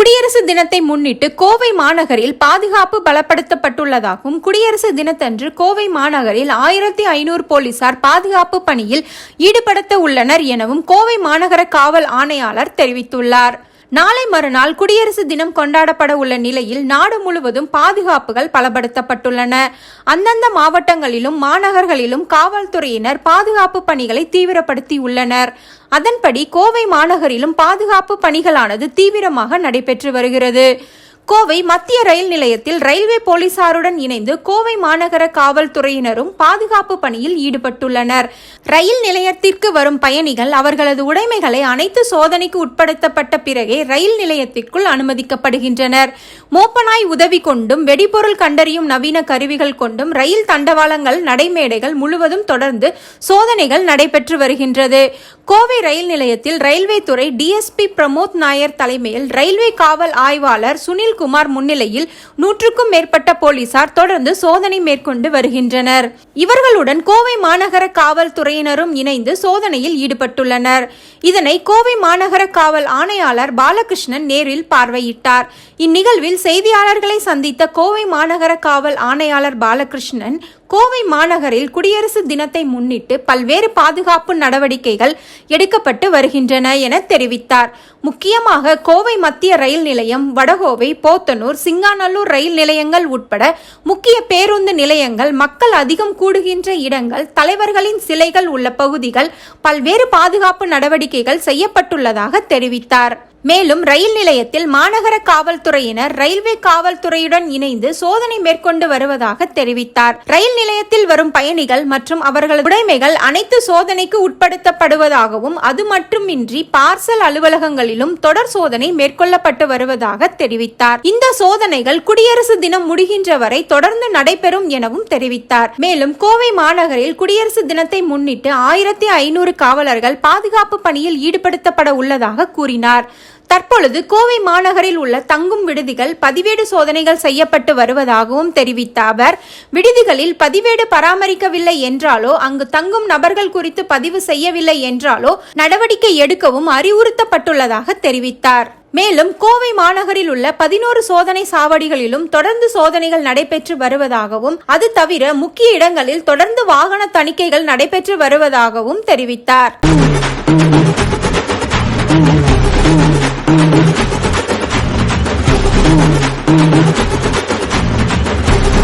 குடியரசு தினத்தை முன்னிட்டு கோவை மாநகரில் பாதுகாப்பு பலப்படுத்தப்பட்டுள்ளதாகவும் குடியரசு தினத்தன்று கோவை மாநகரில் ஆயிரத்தி ஐநூறு போலீசார் பாதுகாப்பு பணியில் ஈடுபடுத்த உள்ளனர் எனவும் கோவை மாநகர காவல் ஆணையாளர் தெரிவித்துள்ளார். நாளை மறுநாள் குடியரசு தினம் கொண்டாடப்பட உள்ள நிலையில் நாடு முழுவதும் பாதுகாப்புகள் பலப்படுத்தப்பட்டுள்ளன. அந்தந்த மாவட்டங்களிலும் மாநகர்களிலும் காவல்துறையினர் பாதுகாப்பு பணிகளை தீவிரப்படுத்தி உள்ளனர். அதன்படி கோவை மாநகரிலும் பாதுகாப்பு பணிகளானது தீவிரமாக நடைபெற்று வருகிறது. கோவை மத்திய ரயில் நிலையத்தில் ரயில்வே போலீசாருடன் இணைந்து கோவை மாநகர காவல்துறையினரும் பாதுகாப்பு பணியில் ஈடுபட்டுள்ளனர். ரயில் நிலையத்திற்கு வரும் பயணிகள் அவர்களது உடைமைகளை அனைத்து சோதனைக்கு உட்படுத்தப்பட்ட பிறகே ரயில் நிலையத்திற்குள் அனுமதிக்கப்படுகின்றனர். மோப்பனாய் உதவி கொண்டும் வெடிபொருள் கண்டறியும் நவீன கருவிகள் கொண்டும் ரயில் தண்டவாளங்கள் நடைமேடைகள் முழுவதும் தொடர்ந்து சோதனைகள் நடைபெற்று வருகின்றது. கோவை ரயில் நிலையத்தில் ரயில்வே துறை டிஎஸ்பி பிரமோத் நாயர் தலைமையில் ரயில்வே காவல் ஆய்வாளர் சுனில் குமார் முன்னிலையில் நூற்றுக்கும் மேற்பட்ட போலீசார் தொடர்ந்து சோதனை மேற்கொண்டு வருகின்றனர். இவர்களுடன் கோவை மாநகர காவல்துறையினரும் இணைந்து சோதனையில் ஈடுபட்டுள்ளனர். இதனை கோவை மாநகர காவல் ஆணையாளர் பாலகிருஷ்ணன் நேரில் பார்வையிட்டார். இந்நிகழ்வில் செய்தியாளர்களை சந்தித்த கோவை மாநகர காவல் ஆணையாளர் பாலகிருஷ்ணன் கோவை மாநகரில் குடியரசு தினத்தை முன்னிட்டு பல்வேறு பாதுகாப்பு நடவடிக்கைகள் எடுக்கப்பட்டு வருகின்றன என தெரிவித்தார். முக்கியமாக கோவை மத்திய ரயில் நிலையம் வடகோவை போத்தனூர் சிங்காநல்லூர் ரயில் நிலையங்கள் உட்பட முக்கிய பேருந்து நிலையங்கள் மக்கள் அதிகம் கூடுகின்ற இடங்கள் தலைவர்களின் சிலைகள் உள்ள பகுதிகள் பல்வேறு பாதுகாப்பு நடவடிக்கைகள் செய்யப்பட்டுள்ளதாக தெரிவித்தார். மேலும் ரயில் நிலையத்தில் மாநகர காவல்துறையினர் ரயில்வே காவல்துறையுடன் இணைந்து சோதனை மேற்கொண்டு வருவதாக தெரிவித்தார். ரயில் நிலையத்தில் வரும் பயணிகள் மற்றும் அவர்களது உடைமைகள் அனைத்து சோதனைக்கு உட்படுத்தப்படுவதாகவும் அது மட்டுமின்றி பார்சல் அலுவலகங்களிலும் தொடர் சோதனை மேற்கொள்ளப்பட்டு வருவதாக தெரிவித்தார். இந்த சோதனைகள் குடியரசு தினம் முடிகின்ற வரை தொடர்ந்து நடைபெறும் எனவும் தெரிவித்தார். மேலும் கோவை மாநகரில் குடியரசு தினத்தை முன்னிட்டு ஆயிரத்தி ஐநூறு காவலர்கள் பாதுகாப்பு பணியில் ஈடுபடுத்தப்பட உள்ளதாக கூறினார். தற்பொழுது கோவை மாநகரில் உள்ள தங்கும் விடுதிகள் பதிவேடு சோதனைகள் செய்யப்பட்டு வருவதாகவும் தெரிவித்த அவர் விடுதிகளில் பதிவேடு பராமரிக்கவில்லை என்றாலோ அங்கு தங்கும் நபர்கள் குறித்து பதிவு செய்யவில்லை என்றாலோ நடவடிக்கை எடுக்கவும் அறிவுறுத்தப்பட்டுள்ளதாக தெரிவித்தார். மேலும் கோவை மாநகரில் உள்ள பதினோரு சோதனை சாவடிகளிலும் தொடர்ந்து சோதனைகள் நடைபெற்று வருவதாகவும் அது தவிர முக்கிய இடங்களில் தொடர்ந்து வாகன தணிக்கைகள் நடைபெற்று வருவதாகவும் தெரிவித்தார். Thank you.